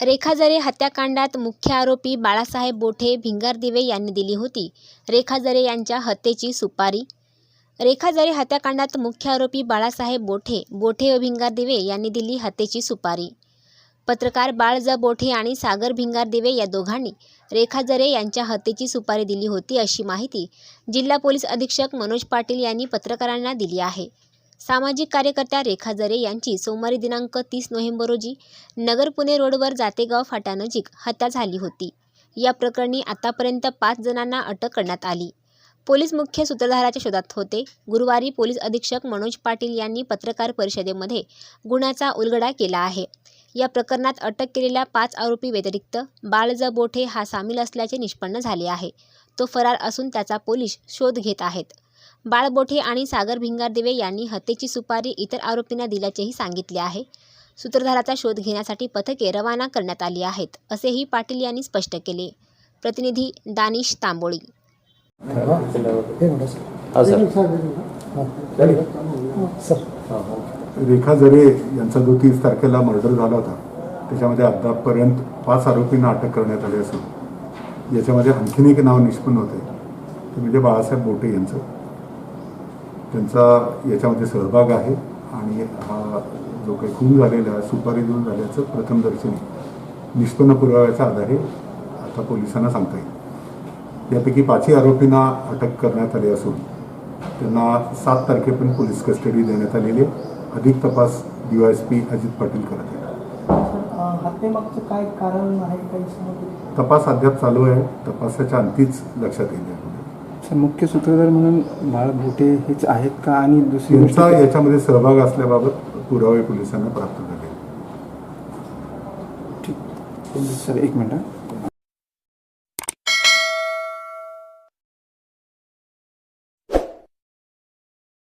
रेखाजरे हत्याकांडात मुख्य आरोपी बाळासाहेब बोठे भिंगारदिवे यांनी दिली होती. रेखाजरे यांच्या हत्येची सुपारी. रेखाजरे हत्याकांडात मुख्य आरोपी बाळासाहेब बोठे बोठे व भिंगारदिवे यांनी दिली हत्येची सुपारी. पत्रकार बाळ ज बोठे आणि सागर भिंगारदिवे या दोघांनी रेखाजरे यांच्या हत्येची सुपारी दिली होती अशी माहिती जिल्हा पोलीस अधीक्षक मनोज पाटील यांनी पत्रकारांना दिली आहे. सामाजिक कार्यकर्त्या रेखा जरे यांची सोमवारी दिनांक तीस नोव्हेंबर रोजी नगर पुणे रोडवर जातेगाव फाट्यानजीक हत्या झाली होती. या प्रकरणी आतापर्यंत पाच जणांना अटक करण्यात आली. पोलीस मुख्य सूत्रधाराच्या शोधात होते. गुरुवारी पोलीस अधीक्षक मनोज पाटील यांनी पत्रकार परिषदेमध्ये गुन्ह्याचा उलगडा केला आहे. या प्रकरणात अटक केलेल्या पाच आरोपी व्यतिरिक्त बाळज बोठे हा सामील असल्याचे निष्पन्न झाले आहे. तो फरार असून त्याचा पोलीस शोध घेत आहेत. बाळ बोठे आणि सागर भिंगारदिवे यांनी हत्येची सुपारी इतर आरोपींना दिल्याचेही सांगितले आहे. सूत्रधाराचा शोध घेण्यासाठी पथके रवाना करण्यात आली आहेत असेही पाटील यांनी स्पष्ट केले. प्रतिनिधी दानिश तांबोळी. रेखा जरे यांचा जो तीस तारखेला मर्डर झाला होता त्याच्यामध्ये अद्यापपर्यंत पाच आरोपींना अटक करण्यात आली असून याच्यामध्ये आणखीन एक नाव निष्पन्न होते ते म्हणजे बाळासाहेब बोटे यांचं. त्यांचा याच्यामध्ये सहभाग आहे आणि हा जो काही खून झालेला आहे सुपारी देऊन झाल्याचं प्रथमदर्शनी निष्पन्न पुराव्याच्या आधारे आता पोलिसांना सांगता येईल. यापैकी पाचही आरोपींना अटक करण्यात आली असून त्यांना सात तारखेपर्यंत पोलीस कस्टडी देण्यात आलेली आहे. अधिक तपास डीवायएसपी अजित पाटील करत आहेत. काय कारण आहे? तपास अद्याप चालू आहे. तपासाच्या अंतीच लक्षात येईल. सर मुख्य सूत्रधार म्हणून बाळ भोटे हेच आहेत का? आणि दुसरी गोष्ट याच्यामध्ये सहभाग असल्याबाबत पुरावे पोलिसांना प्राप्त झाले. ठीक. सर एक मिनिट.